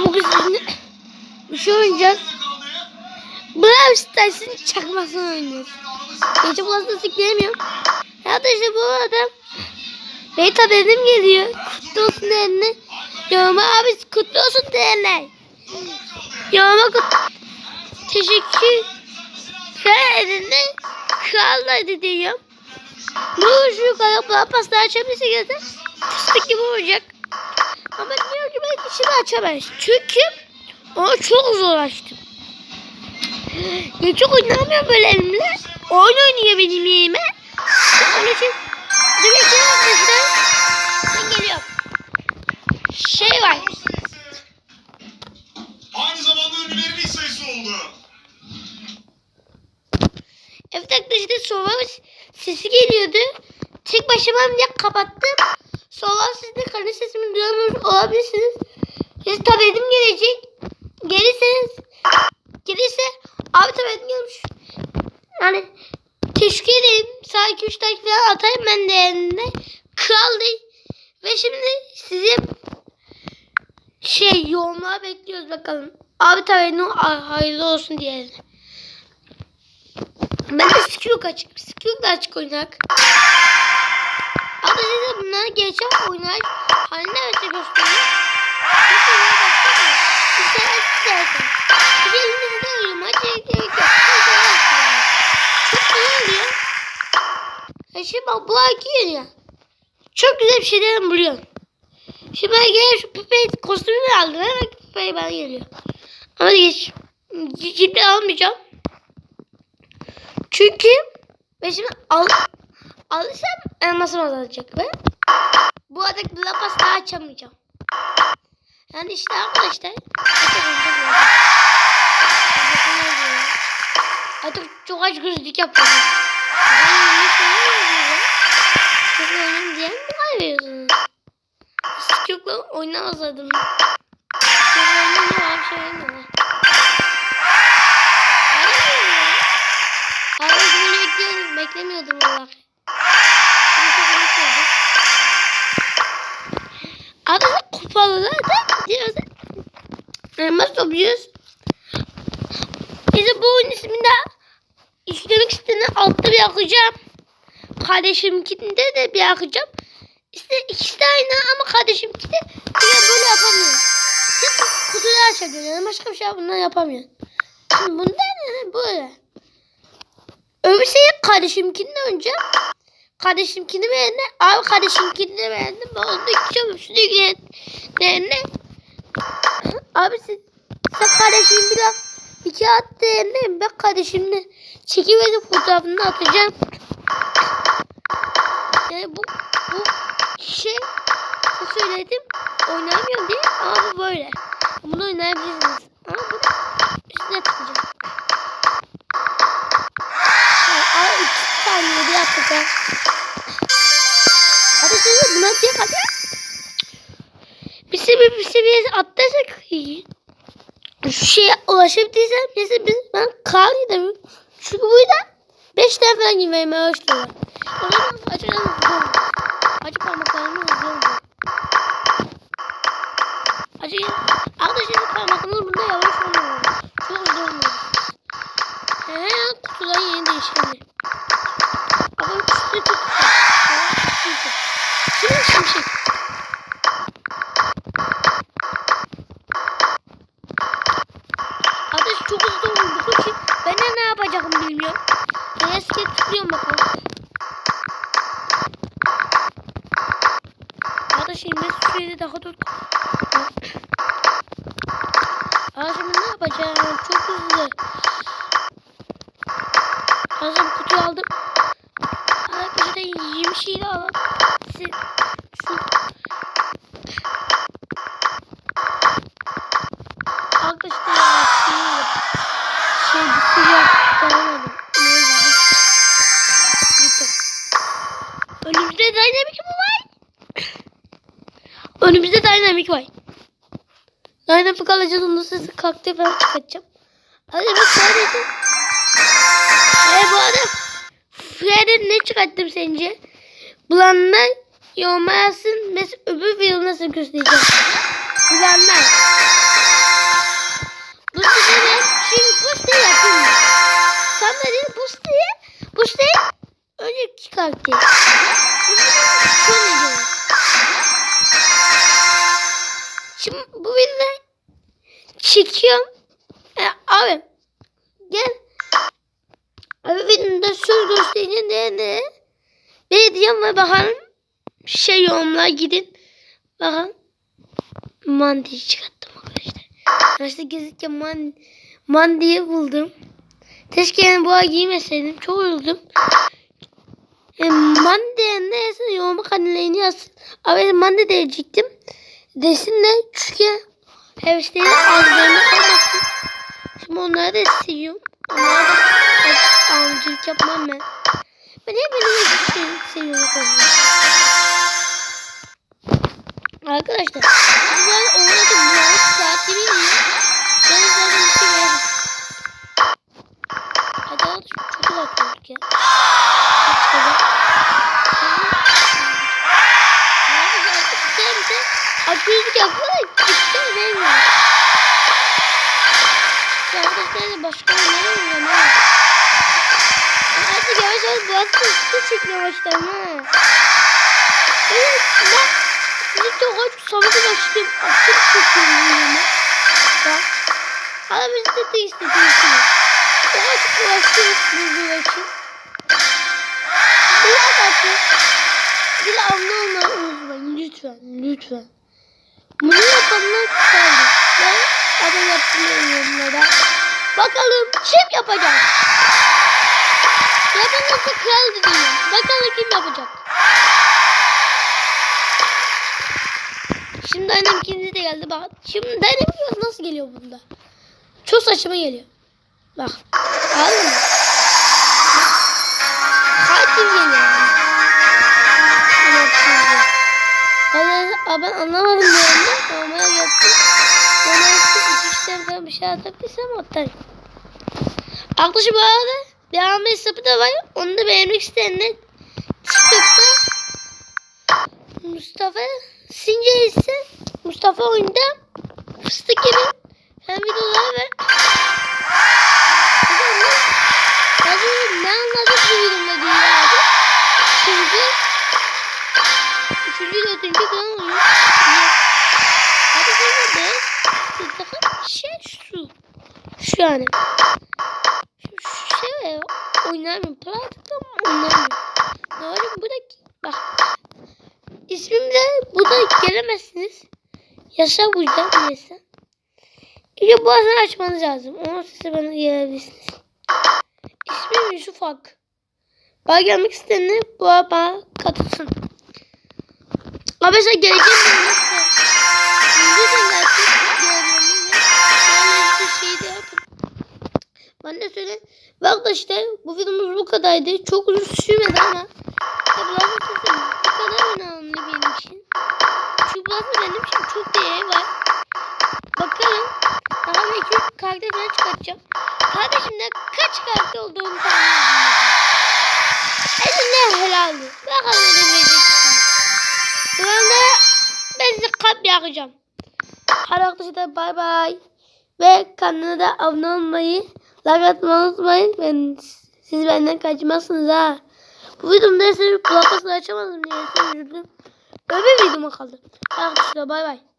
Arkadaşlar bugün sizinle bir şey oynayacağız. Brawl Stars'ın çakmasını oynuyoruz. Gece bulasını sikleyemiyorum. Arkadaşlar bu adam Beta dedim geliyor. Kutlu olsun diyenler. Yoruma abi kutlu olsun diyenler. Yoruma kutlu. Teşekkür edenler. Krallar diyorum. Bu şu kadar pasta açabilirse geldi. Fıstık gibi olacak. Ama ben içini açamayız. Çünkü ona çok zor açtım. Ya çok oynamıyorum böyle elimle. Oyun oynuyor benim yerime. Onun için demek ki arkadaşlar ben geliyorum. Şey var. Aynı zamanda ünlülerin ilk sayısı oldu. Evet arkadaşlar sonra sesi geliyordu. Tek başıma diye kapattım. Sonra siz de karı sesimi duyamıyor olabilirsiniz. Siz tabetim gelecek. Gelirseniz gelirse abi tabetim gelmiş. Yani teşekkür ederim. Sağ 2 3 dakika atayım ben de yerine. Kral değil. Ve şimdi sizi şey yoğunluğa bekliyoruz bakalım. Abi tabetim hayırlı olsun diyelim. Ben de Skewk açık. Da açık oynak. Ama size bunları geçen oynar şimdi bak bu aki ya. Çok güzel bir şeyler buluyorum. Şimdi ben gel şu Pepe kostümünü aldım. Hemen Pepe'ye ben geliyor. Ama geç. Ciddi almayacağım. Çünkü ben şimdi al, alırsam elmasım azalacak ve bu adak lapas daha açamayacağım. Yani işte arkadaşlar artık çok aç gözlük yapıyorum. Çok oyunum kaybediyorsunuz? Çok oynamazdım. Çok oynamıyor abi şey oynamıyor. Hayır bunu bekliyordum. Beklemiyordum valla. Şimdi çok iyi oldu. Adı kupalı zaten. Diyoruz. Elmas topluyoruz. Bize bu oyun ismini de işlemek istediğini altta bir yakacağım. Kardeşimkinde de bir yakacağım. İşte ikisi de aynı ama kardeşimki de yine böyle yapamıyor. Tek kutuları açabiliyor. Yani başka bir şey bundan yapamıyor. Şimdi bundan yani böyle. Öbür şey kardeşimkinden önce kardeşimkini beğendi. Abi kardeşimkini de beğendim. Ben onu da gideceğim. Şunu ilgilenene. Abi sen, sen kardeşim bir daha iki at değerine ben kardeşimle çekimleri fotoğrafını atacağım. Yani bu bu şey söyledim oynamıyorum diye ama bu böyle. Bunu oynayabilirsiniz. Ama bunu üstüne tıklayacağım. Aa, iki saniye bir atacağım. Hadi size buna diye hadi. Bir seviye bir seviye atlarsak şu şeye ulaşabilirsem mesela biz ben kar gidemiyorum. Çünkü burada 5 tane falan girmeye başlıyorlar. O zaman sürede daha dur. Aa şimdi ne yapacağım? Çok hızlı. Hazır kutuyu aldım. Arkadaşlar 20 şeyi de alalım. Siz, şu Arkadaşlar ya şey şey bay. Line up'ı kalacağız. Onun sesi kalktı. Ben kaçacağım. Hadi bak sadece. Ve bu arada Fred'e ne çıkarttım sence? Bulanlar yormayasın. Mesela öbür video nasıl göstereceğim? Bulanlar. Bu sene şimdi posta yapayım. Tam da değil postayı. Postayı önce çıkarttım. Abi gel. Abi videoda söz gösterince ne ne? Ne diyeceğim ve bakalım şey yorumlar gidin. Bakın. Mandiyi çıkarttım arkadaşlar. Arkadaşlar gezirken man, mandiyi buldum. Keşke yani bu ay giymeseydim. Çok üzüldüm. E, mande neyse yoruma kanalını yazsın. Abi mande diyecektim. Desinler çünkü hevesleri ağızlarında kalmasın. Onları da seviyorum. Onlara da az avcılık yapmam ben. Ben hep böyle şey seviyorum. Arkadaşlar ben oynadım bu saat gibi mi? Ben zaten bir şey verdim. Hadi al çok uzak olduk ya. Çok güzel akıllık yapıyorlar. Cidden vermiyor. Arkadaşlar başka ne oynuyorum ha? Artık yavaş yavaş boğazı üstü çekmeye başladım ha. Evet ben sizi çok aç sabahı başladım. Aşırı çekiyorum bu oyunu. Bak. Hala biz de de istediğiniz Çok aç başlıyoruz bu için. Bir dakika. Bir de abone olmayı unutmayın lütfen. Lütfen. Bunu yapanlar kaldı. Ben abone yaptım yorumlara. Bakalım kim yapacak? Yapanlarsa kral diyorum. Bakalım kim yapacak? Şimdi annem ikinci de geldi. Bak şimdi biraz nasıl geliyor bunda? Çok saçma geliyor. Bak. Anladın mı? Katil geliyor. Ben, ben anlamadım bu anda. Olmaya gelsin. Bana iki işten falan bir şey atabilirsem atarım. Arkadaşlar bu arada devam hesabı da var. Onu da beğenmek isteyenler TikTok'ta Mustafa Since ise Mustafa oyunda fıstık gibi hem videolar ve Hadi ne anladık bu videomda abi. Çünkü Üçüncü, dördüncü falan oluyor. Hadi sonra. Daha şey şu. Şu yani. Oynamıyorum. Pratikte oynamıyorum. Ne var bu da bak. İsmim de bu da gelemezsiniz. Yaşa burada neyse. Bu aslında açmanız lazım. Onu size bana gelebilirsiniz. İsmim Yusuf Ak. Bana gelmek isteyenler bu bana katılsın. Sen geleceğim mi? Lütfen gelsin. Geleceğim ve bir şey de yapın. De söyle. Ve arkadaşlar bu videomuz bu kadardı. Çok uzun sürmedi ama. Tabi bu kadar önemli benim için. Çünkü aslında benim için çok değeri var. Bakalım. Daha iki üç karakter falan çıkartacağım. Kardeşimde kaç karakter olduğunu tahmin edin. Eline helal. Bakalım ne vereceksiniz. Burada ben size kalp yakacağım. Hadi arkadaşlar bay bay. Ve kanala da abone olmayı, like atmayı unutmayın. Ben, siz benden kaçmazsınız ha. Bu videomda ise kulaklığı açamadım diye üzüldüm. Bir videoma kaldı. Arkadaşlar bay bay.